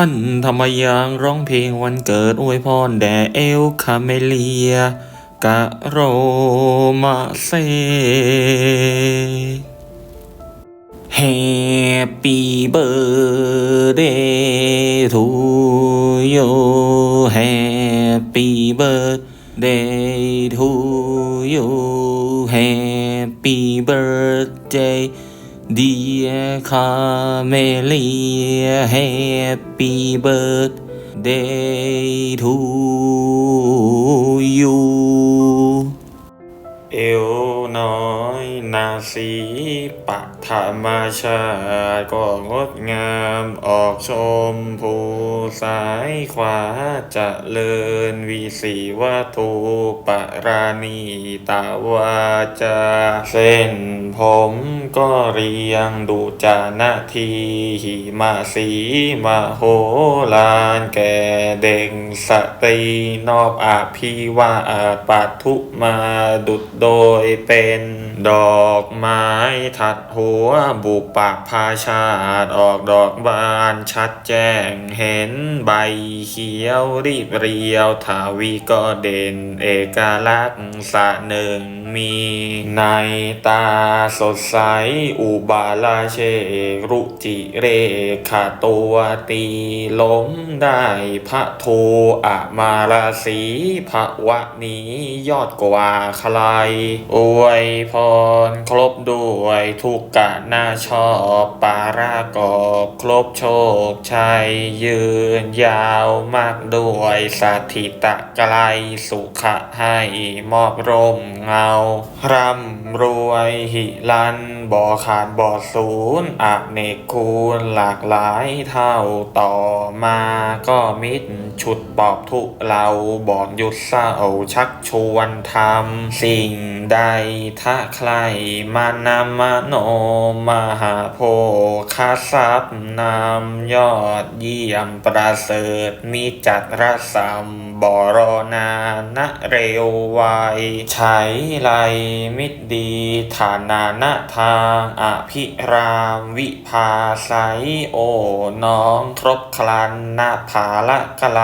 หันทำไมยังร้องเพลงวันเกิดอวยพรแด่เอลคาเมเลียกะโรมาเซ Happy birthday to you Happy birthday to you Happy birthday dear Camelia Happy birthday to you ธรรมชาติก็งดงามออกชมภูสายขวาจะเลินวีสีวัตุปราณีตาวาจา เส้นผมก็เรียงดูจานาทีหิมาสีมาโหลานแก่เด็กสตรีนอบอาพีวาอาปัทุมาดุดโดยเป็น ดอกไม้ถัดหัวบุปปากพาชาตออกดอกบานชัดแจ้งเห็นใบเขียวรีบเรียวทาวีก็เด่นเอกลักษณ์สะหนึ่งมีในตาสดใสอุบาลาเชรุจิเรขาตัวตีล้มได้พระโทอะมาราสีพระวะนี้ยอดกว่าใครอวยพรครบด้วยทุกกะน่าชอบปารากอบครบโชคชัยยืนยาวมากด้วยสถิตะไกลสุขะให้มอบร่มเงาร่ำรวยหิลัน บ่อขาดบ่อศูนย์อเนกคูณหลากหลายเท่าต่อมาก็มิตรฉุดปอบทุเราบอกหยุดเศร้าชักชวนทำสิ่งใดถ้าใครมานำมาโนมหาโพคาทรัพย์นำยอดเยี่ยมประเสริฐมีจัดระสำ บ่รอนานะเร็วไวใช้ไรมิตรดีฐานานะทางอภิรามวิภาไสโอน้องครบครันนาภาละกไล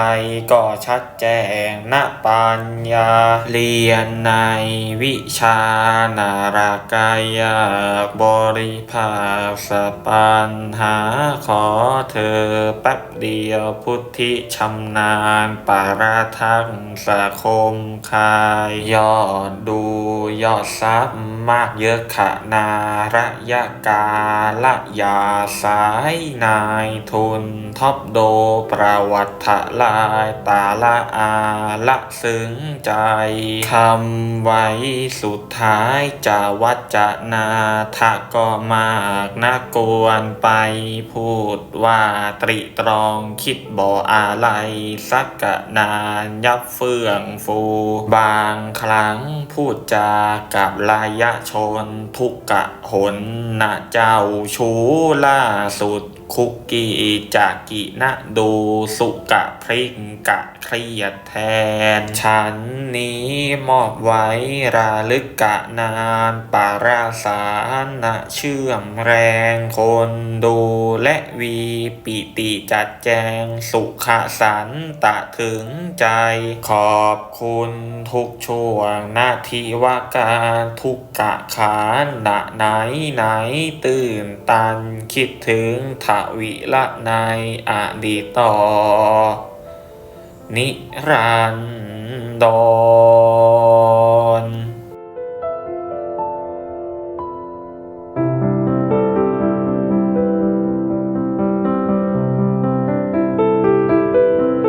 ก็ชัดแจ้งณปัญญา เรียนในวิชานารากายาบริภาสปัญหาขอเธอแป๊บเดียวพุทธิชำนาญปาราทักสะคมคายยอดดูยอดทรัพย์มากเยอะขะนาระยะกาละยาสายนายทุนท็อปโดประวัติลายตาละอาละซึ้งใจคำไว้สุดท้ายจะวัจจนาทะก็มากนักกวนไปพูดว่าตริตรองคิดบ่อะไรสักกะนานยับเฟื่องฟู บางครั้งพูดจากับลายะชนทุกกะหนนะเจ้าชูล่าสุดคุกเกจากกินะดูสุกะพริกกะเครียดแทน ฉันนี้มอบไว้ราลึกกะนานปาราสานะเชื่อมแรงคนดูและวีปิติจัดแจงสุขสันตะถึงใจ ขอบคุณทุกช่วงนาทีว่าการทุกกะขานณไหนไหนตื่นตันคิดถึงทวิละในอดีตอนิรันดร